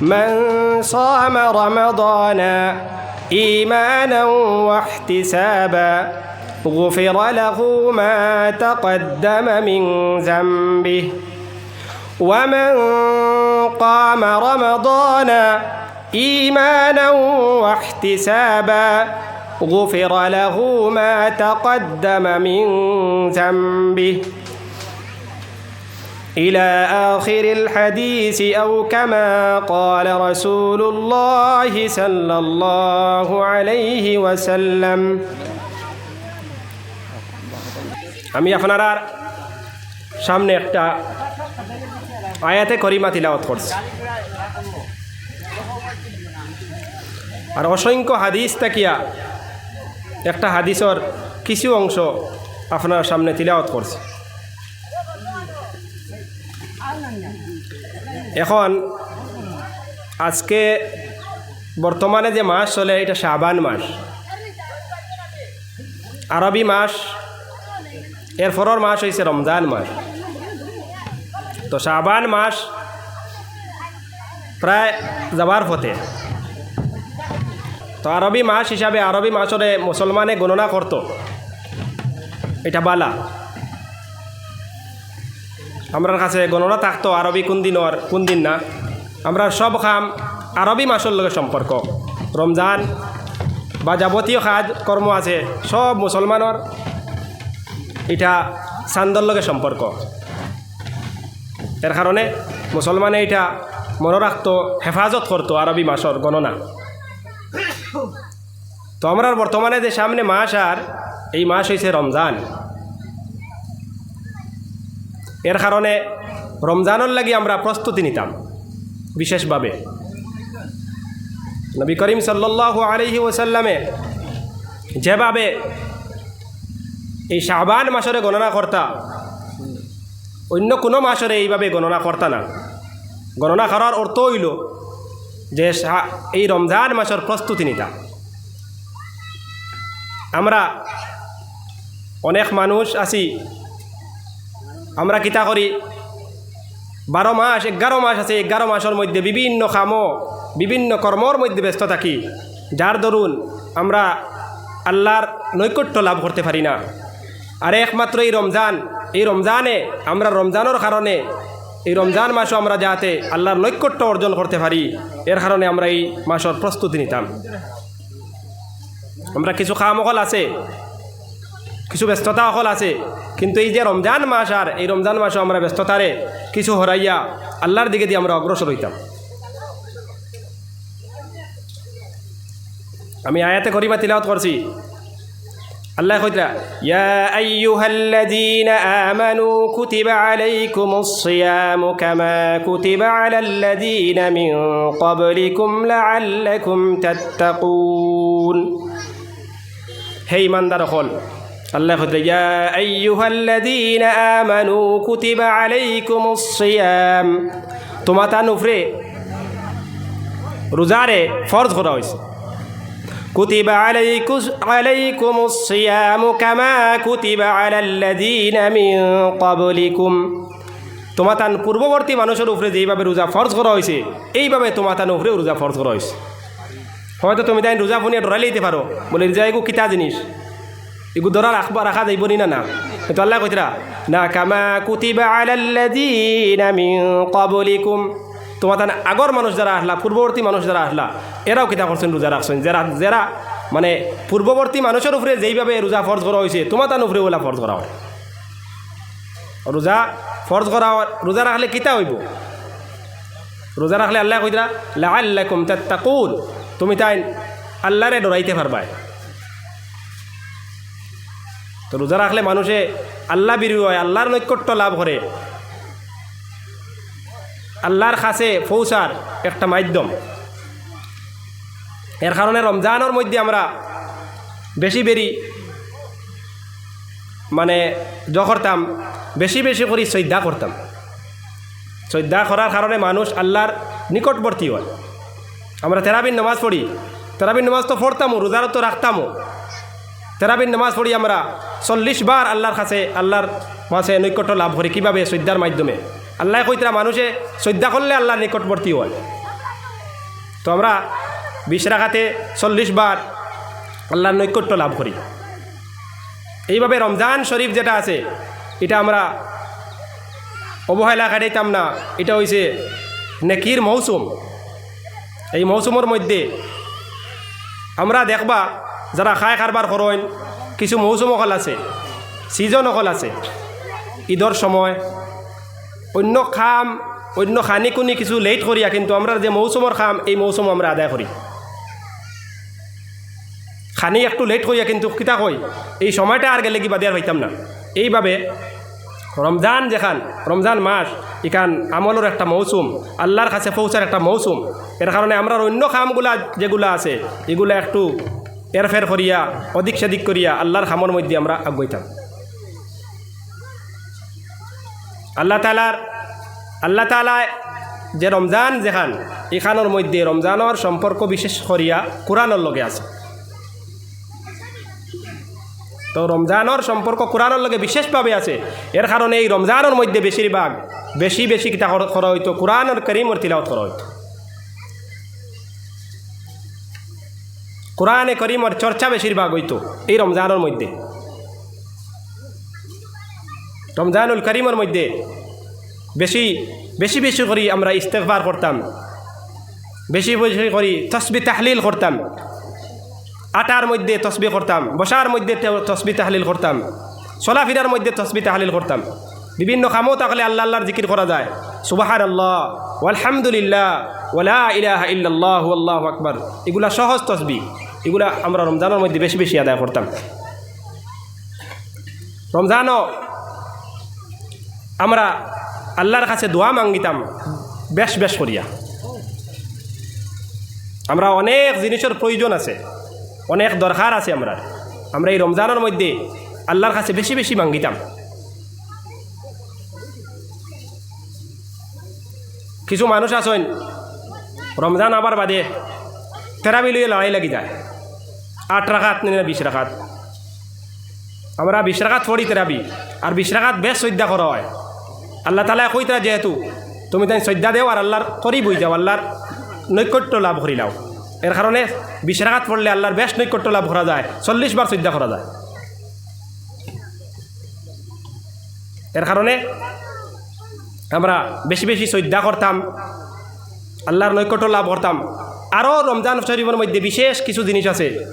من صام رمضان إيمانا واحتسابا غفر له ما تقدم من ذنبه. ومن قام رمضان إيمانا واحتسابا غفر له ما تقدم من ذنبه. الى اخر الحديث او كما قال رسول الله صلى الله عليه وسلم আমি আপনার সামনে একটা আয়াতে করিমা তিলাওয়াত করছি আর অসংখ্য হাদিস তাকিয়া একটা হাদিসর কিছু অংশ আপনার সামনে তিলাওয়াত করছি এখন, আজকে বর্তমানে যে মাস চলে, এটা শাবান মাস। আরবি মাস এর পরের মাস হয়েছে রমজান মাস। তো শাবান মাস প্রায় যাবার পথে। তো আরবি মাস হিসাবে আরবি মাসরে মুসলমানে গণনা করত। এটা বালা। আমরার কাছে গণনা থাকতো আরবি কোন দিন আর কোন দিন না। আমরা সব খাম আরবি মাসের লগে সম্পর্ক। রমজান বা যাবতীয় কাজ, কর্ম আছে, সব মুসলমানের এটা চান্দর লগে সম্পর্ক। এর কারণে মুসলমানে এটা মনে রাখতো, হেফাজত করতো আরবি মাসর গণনা। তো আমরা বর্তমানে যে সামনে মাস আর, এই মাস হয়েছে রমজান। এর কারণে রমজানের লাগি আমরা প্রস্তুতি নিতাম, বিশেষভাবে। নবী করিম সাল্লাহ আলহি ওসাল্লামে যেভাবে এই শাহবান মাসরে গণনা কর্তা, অন্য কোনো মাসরে এইভাবে গণনা কর্তা না। গণনা করার অর্থ হইল যে এই রমজান মাসের প্রস্তুতি নিতাম। আমরা অনেক মানুষ আছি আমরা কিতা করি? বারো মাস, এগারো মাস আছে, এগারো মাসের মধ্যে বিভিন্ন কামো, বিভিন্ন কর্মর মধ্যে ব্যস্ত থাকি। যার দরুন আমরা আল্লাহর নৈকট্য লাভ করতে পারি না। আর একমাত্র এই রমজান, এই রমজানে আমরা রমজানের কারণে, এই রমজান মাসও আমরা যাতে আল্লাহর নৈকট্য অর্জন করতে পারি, এর কারণে আমরা এই মাসের প্রস্তুতি নিতাম। আমরা কিছু কামকল আছে কিছু ব্যস্ততা অকল আছে। কিন্তু এই যে রমজান মাস আর এই রমজান মাসও আমরা ব্যস্ততারে কিছু হরাইয়া আল্লাহর দিকে দিয়ে আমরা অগ্রসর হইতাম। আমি আয়াতে করিমা তিলাওয়াত করছি। আল্লাহ আমানু কুতিবা কুতিবা হে ইমানদার হল আল্লাহ কইতরা ইয়া আইয়ুহাল্লাযীনা আমানু কুতিবা আলাইকুমুস সিয়াম তোমাতা নুফরে রোজারে ফরজ করা হয়েছে كتب عليكم عليكم الصيام كما كتب على الذين من قبلكم তোমাতান পূর্ববর্তী মানুষের উপরে যেইভাবে রোজা ফরজ করা হয়েছে এইভাবে তোমাতান উপরে রোজা ফরজ করা হয়েছে হয়তো তুমি তাই রোজা ফুনিয়ে ধরা লইতে পারো বলে রোজা এগু কিতা জিনিস এগু ধরা রাখবা রাখা যাইব নি না তো আল্লাহ কইতরা, না, কামা কুতিবা আলাল্লাযীনা মিন ক্বাবলিকুম। তোমার তান আগর মানুষ যারা আসলা পূর্ববর্তী মানুষ যারা আসলা এরাও কিতা করছেন রোজা রাখছেন। যারা যারা মানে পূর্ববর্তী মানুষের উপরে যেইভাবে রোজা ফরজ করা হয়েছে, তোমার তান উপরে ওলা ফরজ করা হয়। রোজা ফরজ করা রোজা রাখলে কিতা হইব? রোজা রাখলে আল্লাহ কইতরা, লাআল্লাকুম তাত্তাকুন। তুমি তাই আল্লাহরে ডরাইতে পারবাই। তো রোজা রাখলে মানুষে আল্লাহ বিরু হয়, আল্লাহর নৈকট্য লাভ করে। আল্লাহর কাছে ফৌসার একটা মাধ্যম। এর কারণে রমজানের মধ্যে আমরা বেশি বেরি মানে জ করতাম, বেশি বেশি করে শ্রদ্ধা করতাম। শ্রদ্ধা করার কারণে মানুষ আল্লাহর নিকটবর্তী হয়। আমরা তেরাবিন নামাজ পড়ি তেরাবিন নামাজ তো পড়তামও, রোজারও তো রাখতামও। তেরাবিন নামাজ পড়ি আমরা। চল্লিশ বার আল্লাহর কাছে, আল্লাহর মাসে নৈকট্য লাভ করি। কীভাবে? শ্রদ্ধার মাধ্যমে। আল্লাহ কইতরা মানুষে, শ্রদ্ধা করলে আল্লাহর নিকটবর্তী হয়। তো আমরা বিশ চল্লিশ বার আল্লাহর নৈকট্য লাভ করি। এইভাবে রমজান শরীফ যেটা আছে, এটা আমরা অবহেলা কাটাইতাম না। এটা হইছে নেকির মৌসুম। এই মৌসুমের মধ্যে আমরা দেখবা যারা খায় কারবার করেন, কিছু মৌসুম অকল আছে সিজন অকল আছে ঈদর সময়, অন্য খাম, অন্য খানি কুনি কিছু লেট করিয়া কিন্তু আমরা যে মৌসুমের খাম, এই মৌসুম আমরা আদায় করি। খানি একটু লেট করিয়া কিন্তু কিতা কই এই সময়টা আর গেলে কি বাদিয়ার হইতাম না। এইভাবে রমজান যেখান রমজান মাস এখান আমলের একটা মৌসুম আল্লাহর কাছে পৌঁছার একটা মৌসুম। এর কারণে আমরা অন্য খামগুলা যেগুলো আছে, এগুলা একটু এরফের করিয়া, অধিক সেদিক করিয়া আল্লাহর খামর মধ্যে আমরা আগুইতাম আল্লাহ তালার আল্লাহ তালা যে রমজান যেখান এখানোর মধ্যে রমজানের সম্পর্ক বিশেষ করিয়া কোরআনের লগে আছে। তো রমজানের সম্পর্ক কোরআনের লগে বিশেষভাবে আছে। এর কারণে এই রমজানের মধ্যে বেশিরভাগ বেশি বেশি কিতা কর- হইতো কোরআনের করিমর তিলাওত করা হইতো কোরআনে করিমর চর্চা বেশিরভাগ হইতো এই রমজানের মধ্যে। রমজানুল করিমের মধ্যে বেশি বেশি বেশি করি আমরা ইস্তেকবার করতাম। বেশি বেশি করি তসবি তাহলিল করতাম। আটার মধ্যে তসবি করতাম, বসার মধ্যে তসবি তাহলিল করতাম চলাফিরার মধ্যে তসবি তাহলিল করতাম। বিভিন্ন কামও তাহলে আল্লাহ আল্লাহর জিকির করা যায়। সুবাহার আল্লাহ আলহামদুলিল্লাহ ওলা ইলাহা ইল্লাল্লাহ আল্লাহ আকবর। এগুলা সহজ তসবি। এগুলা আমরা রমজানের মধ্যে বেশি বেশি আদায় করতাম। রমজানও আমরা আল্লাহর কাছে দোয়া মাঙ্গিতাম, বেশ বেশ করিয়া। আমরা অনেক জিনিসের প্রয়োজন আছে, অনেক দরকার আছে আমরা। আমরা এই রমজানের মধ্যে আল্লাহর কাছে বেশি বেশি মাঙ্গিতাম। কিছু মানুষ আছেন, রমজান আবার বাদে তেরাবি লইয়ে লড়াই লাগি যায় আট রাখাত না বিশ রাখাত আমরা বিশ রাখাত পড়ি তেরাবি আর বিশ রাখাত বেশ শ্রদ্ধা করা হয় আল্লাহ তালা কইতরা যেহেতু তুমি তাই শ্রদ্ধা দেও আর আল্লাহর করি বই যাও আল্লাহর নৈকট্য লাভ করি লাও এর কারণে বিশ রাখাত পড়লে আল্লাহর বেশ নৈকট্য লাভ করা যায় চল্লিশ বার শ্রদ্ধা করা যায় এর কারণে আমরা বেশি বেশি শ্রদ্ধা করতাম আল্লাহর নৈকট্য লাভ করতাম আরও রমজান শরীফের মধ্যে বিশেষ কিছু জিনিস আছে।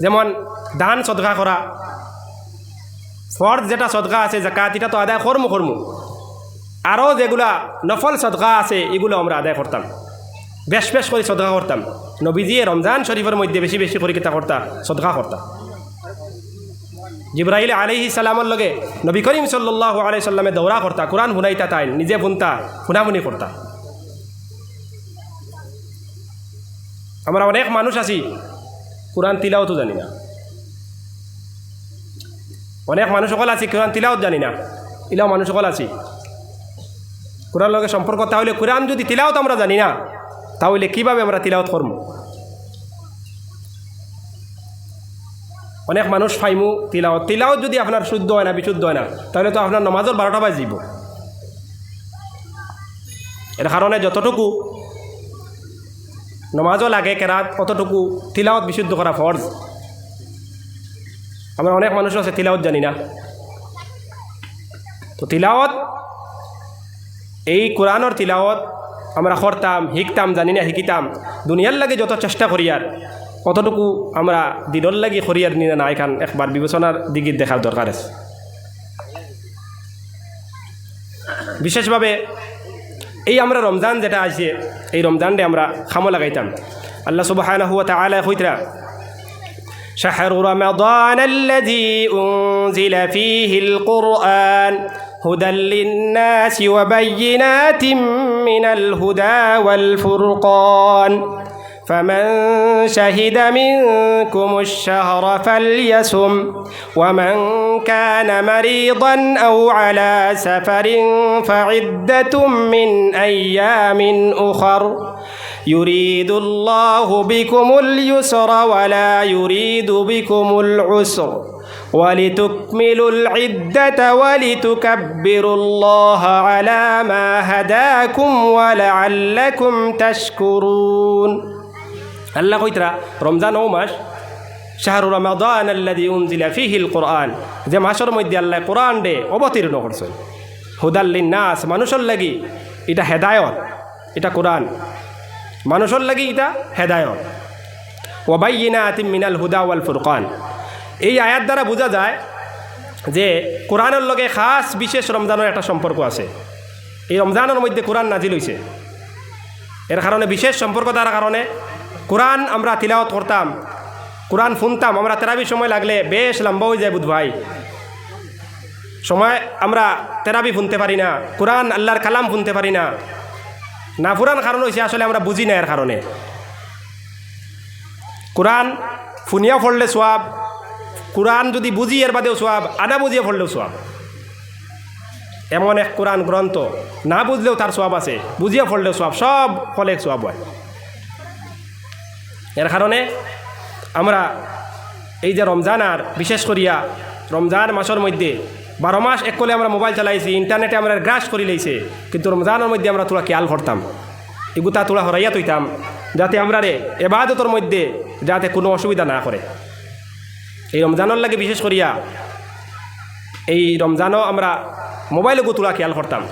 যেমন দান সদকা করা। ফর্দ যেটা সদকা আছে জাকাত এটা তো আদায় করমু করমু। আরও যেগুলা নফল সদকা আছে, এগুলো আমরা আদায় করতাম। বেশ বেশ করে সদকা করতাম। নবীজিয়ে রমজান শরীফের মধ্যে বেশি বেশি করে কিতা করতাম সদকা করতাম জিব্রাহিল আলহি সালামর লগে নবী করিম সাল্লাহ আলাই সাল্লামে দৌড়া করতা, কোরআন শুনাইতা তাই, নিজে শুনতা শুনামুনি করতা। আমরা অনেক মানুষ আছি। কোরআন তিলাও তো জানি না। অনেক মানুষ সকল আছে কোরআন তিলাওত জানি না। ইলাও মানুষ সকল আছি। কোরআন লগে সম্পর্ক তাহলে কোরআন যদি তিলাওত আমরা জানি না, তাহলে কীভাবে আমরা তিলাওত করব? অনেক মানুষ ফাইমু তিলাওত। তিলাওত যদি আপনার শুদ্ধ হয় না, বিশুদ্ধ হয় না, তাহলে তো আপনার নমাজর বারোটা বাজিব। এর কারণে যতটুকু নমাজও লাগে, কেরাত অতটুকু তিলাওত বিশুদ্ধ করা ফর্জ? আমরা অনেক মানুষ আছে তিলাওত জানি না। তো তিলাওত এই কোরআনের তিলাওত আমরা করতাম, শিখতাম, জানি না শিকিতাম দুনিয়ার লাগে যত চেষ্টা করি আর, কতটুকু আমরা দিনের লাগি করিয়ার নিয়ে না এখান একবার বিবেচনার দিকে দেখার দরকার আছে। বিশেষভাবে এই আমরা রমজান যেটা আছে এই রমজানটা আমরা খামো লাগাইতাম আল্লাহ সুবাহ আলা হইতরা شهر رمضان الذي أنزل فيه القرآن هدى للناس وبينات من الهدى والفرقان فمن شهد منكم الشهر فليسم ومن كان مريضا أو على سفر فعدة من أيام أخر. يريد الله بكم اليسر ولا يريد بكم العسر. ولتكملوا العدة ولتكبروا الله على ما هداكم ولعلكم تشكرون. আল্লাহ কইতরা, রমজান ও মাস শাহরু রমাদান আল্লাদি উনজিলা ফিহিল কোরআন। যে মাসের মধ্যে আল্লাহ কোরআন ডে অবতীর্ণ করছেন। হুদাল্লিন নাস মানুষের লাগি এটা হেদায়ত, এটা কোরআন। মানুষের লাগি এটা হেদায়ত। ওবাইনা আতিম মিনাল হুদা ওয়াল ফুরকান। এই আয়াত দ্বারা বোঝা যায় যে কোরআনের লগে খাস বিশেষ রমজানের একটা সম্পর্ক আছে। এই রমজানের মধ্যে কোরআন নাজিল হইছে। এর কারণে বিশেষ সম্পর্ক তার কারণে কোরআন আমরা তিলাওয়াত করতাম, কোরআন শুনতাম, আমরা তেরাবি সময় লাগলে বেশ লম্বা হয়ে যায় বুধ ভাই। সময় আমরা তেরাবি শুনতে পারি না, কোরআন আল্লাহর কালাম শুনতে পারি না। না ফুরান কারণ হয়েছে আসলে আমরা বুঝি না এর কারণে। কোরআন ফুনিয়া পড়লে সোয়াব, কোরআন যদি বুঝি এর বাদেও সোয়াব আনা বুঝিয়ে পড়লেও সোয়াব। এমন এক কোরআন গ্রন্থ, না বুঝলেও তার সোয়াব আছে, বুঝিয়ে পড়লেও সোয়াব, সব ফলে সোয়াব হয়। এর কারণে আমরা এই যে রমজান আর বিশেষ করিয়া রমজান মাসের মধ্যে বারো মাস এক কলে আমরা মোবাইল চালাইছি, ইন্টারনেটে আমরা গ্রাস করি লাইছে, কিন্তু রমজানের মধ্যে আমরা তোলা খেয়াল করতাম। এগুতা তোলা হরাইয়া তৈতাম যাতে আমরা রে এবাদতর মধ্যে যাতে কোনো অসুবিধা না করে। এই রমজানের লাগে বিশেষ করিয়া এই রমজানও আমরা মোবাইলে গোতুলা খেয়াল করতাম।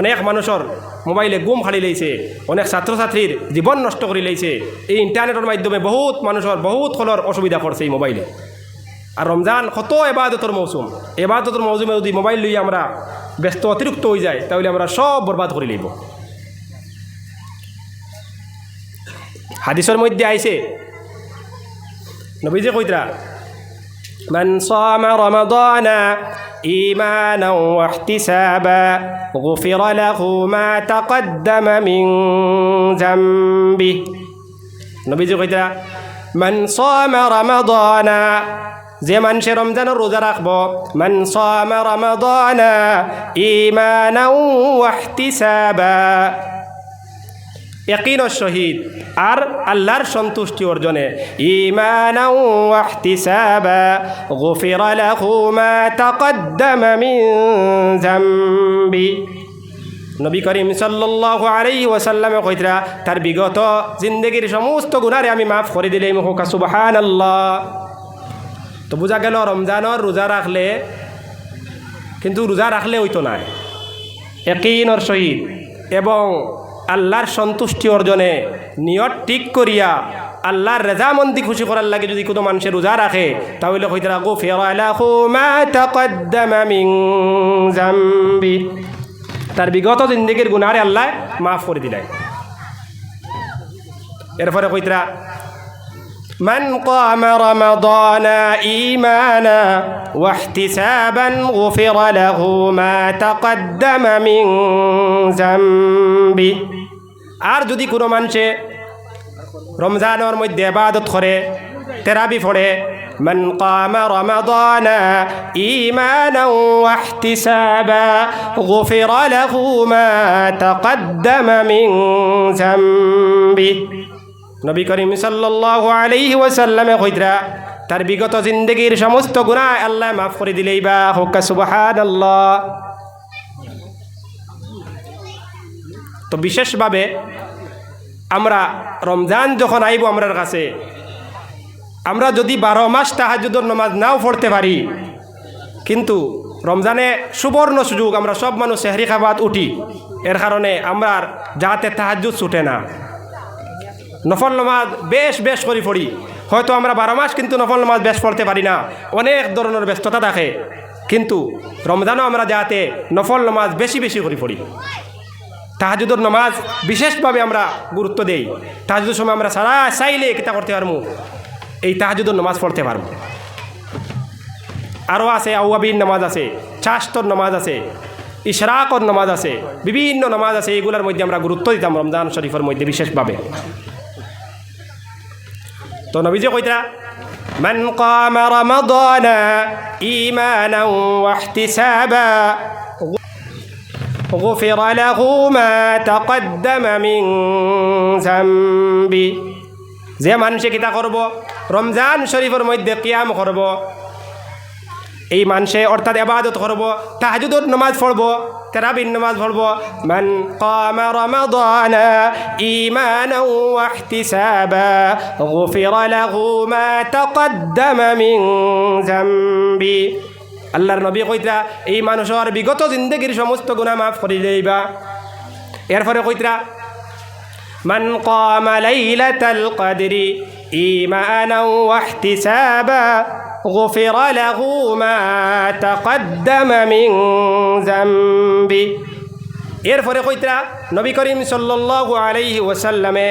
অনেক মানুষের মোবাইলে গুম ফাড়ি লেইছে অনেক ছাত্রছাত্রীর জীবন নষ্ট করে লেইছে এই ইন্টারনেটের মাধ্যমে বহুত মানুষের বহুত ফলর অসুবিধা পড়ছে এই মোবাইলে। আর রমজান কত এবাদতর মৌসুম এবাদতর মৌসুমে যদি মোবাইল লই আমরা ব্যস্ত অতিরিক্ত হয়ে যায়, তাহলে আমরা সব বরবাদ করে লইব। হাদিসের মধ্যে আইছে নবীজি কইতরা মান সামা রমাদানা إيمانا واحتسابا غفر له ما تقدم من ذنبه নবীজি কইতরা من صام رمضان যে মানুষে রমজানের রোজা রাখবো মান সাম রমাদান ইমানা ওয়াহতিসাবা ইয়াকিনর শহীদ। আর আল্লাহর সন্তুষ্টি অর্জনে। নবী করিম সাল্লাল্লাহু আলাইহি ওয়াসাল্লামে কইতরা তার বিগত জিন্দগির সমস্ত গুনারে আমি মাফ করে দিলে মুখা সুবহানাল্লাহ। তো বোঝা গেল রমজানের রোজা রাখলে, কিন্তু রোজা রাখলে হইতো না একইনর সহিত এবং আল্লাহর সন্তুষ্টি অর্জনে নিয়ত ঠিক করিয়া আল্লাহর রেজামন্দি খুশি করার লাগে যদি কোনো মানুষের রোজা রাখে তাহলে হইতে রাখো ফেরালাহু মা তাকদ্দামা মিন জামবি তার বিগত জিন্দগির গুনারে আল্লাহ মাফ করে দিলেন এরপরে কইতরা من قام رمضان إيمانا واحتسابا غفر له ما تقدم من ذنبه আর যদি কোনো মানুষে রমজানের মধ্যে আবাদত করে তেরাবি পড়ে من قام رمضان إيمانا واحتسابا غفر له ما تقدم من ذنبه নবী করিম সাল্লাল্লাহু আলাইহি ওয়াসাল্লামে কইতরা তার বিগত জিন্দগির সমস্ত গুনাহ আল্লাহ মাফ করে দিলেই বা হোকা সুবহানাল্লাহ তো বিশেষভাবে আমরা রমজান যখন আইব আমরার কাছে, আমরা যদি বারো মাস তাহাজুদর নামাজ নাও পড়তে পারি, কিন্তু রমজানে সুবর্ণ সুযোগ আমরা সব মানুষ সেহরি খাবাত উঠি, এর কারণে আমরা যাতে তাহাজুদ ছুটে না। নফল নমাজ বেশ বেশ করে পড়ি, হয়তো আমরা বারো মাস কিন্তু নফল নমাজ বেশ পড়তে পারি না, অনেক ধরনের ব্যস্ততা থাকে, কিন্তু রমজানও আমরা যাতে নফল নমাজ বেশি বেশি করে পড়ি। তাহাজুদর নমাজ বিশেষভাবে আমরা গুরুত্ব দেই তাহাজুদের সময় আমরা সারা চাইলে কিতা করতে পারবো এই তাহাজুদর নমাজ পড়তে পারবো আরও আছে আউয়াবিন নামাজ আছে চাস্তর নামাজ আছে ইশরাকর নামাজ আছে বিভিন্ন নামাজ আছে এগুলোর মধ্যে আমরা গুরুত্ব দিতাম রমজান শরীফের মধ্যে বিশেষভাবে তো নবীজি কইতা من قام رمضان إيمانا واحتسابا غفر له ما تقدم من ذنبه যে মানুষে কিতা করব রমজান শরীফের মধ্যে কিয়াম করব এই মানুষে অর্থাৎ এবাদত করব তাহাজুদর নমাজ পড়ব তেরাবির নমাজ পড়ব মান قام رمضان إيمانا واحتسابا غفر له ما تقدم من ذنبه আল্লাহর নবী কইতরা এই মানুষের বিগত জিন্দগির সমস্ত গুণা মাফ করে দেইবা এরপরে কইতরা من قام ليلة القدر إيمانا واحتسابا غفر له ما تقدم من ذنبه এরপরে কইতরা নবী করিম সাল্লাল্লাহু আলাইহি ওয়াসাল্লামে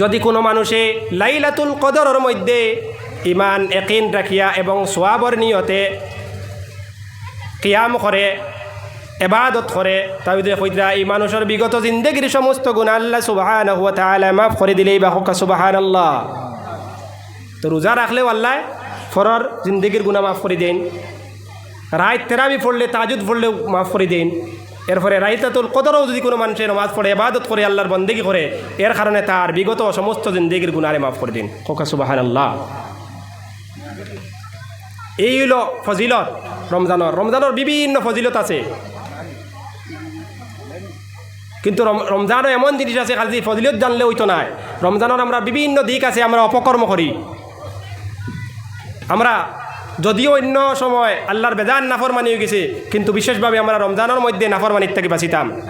যদি কোনো মানুষে লাইলাতুল কদরের মধ্যে ইমান একিন রাখিয়া এবং সোয়াবর নিয়তে কিয়াম করে এবাদত করে তাহলে কইতরা এই মানুষের বিগত জিন্দগির সমস্ত গুণ আল্লাহ সুবাহান হুয়া তাআলা মাফ করে দিলেই বা হকা সুবাহান আল্লাহ তো রোজা রাখলেও আল্লাহ ফরর জিন্দগির গুণা মাফ করে দেন রায় তেরাবি পড়লে তাজুদ পড়লেও মাফ করে দেন এরপরে রাইতাতুল কদরও যদি কোনো মানুষের নামাজ পড়ে এবাদত করে আল্লাহর বন্দেগি করে এর কারণে তার বিগত সমস্ত জিন্দগির গুণারে মাফ করে দিন কোকা সুবাহান আল্লাহ এই হইল ফজিলত রমজানের রমজানের বিভিন্ন ফজিলত আছে। কিন্তু রম- রমজানও এমন জিনিস আছে, খালি ফজিলত জানলে হইতো নাই। রমজানের আমরা বিভিন্ন দিক আছে, আমরা অপকর্ম করি। আমরা যদিও অন্য সময় আল্লাহর বেজান নাফরমানি হয়ে গেছে, কিন্তু বিশেষভাবে আমরা রমজানের মধ্যে নাফরমানির থেকে বাঁচিতাম।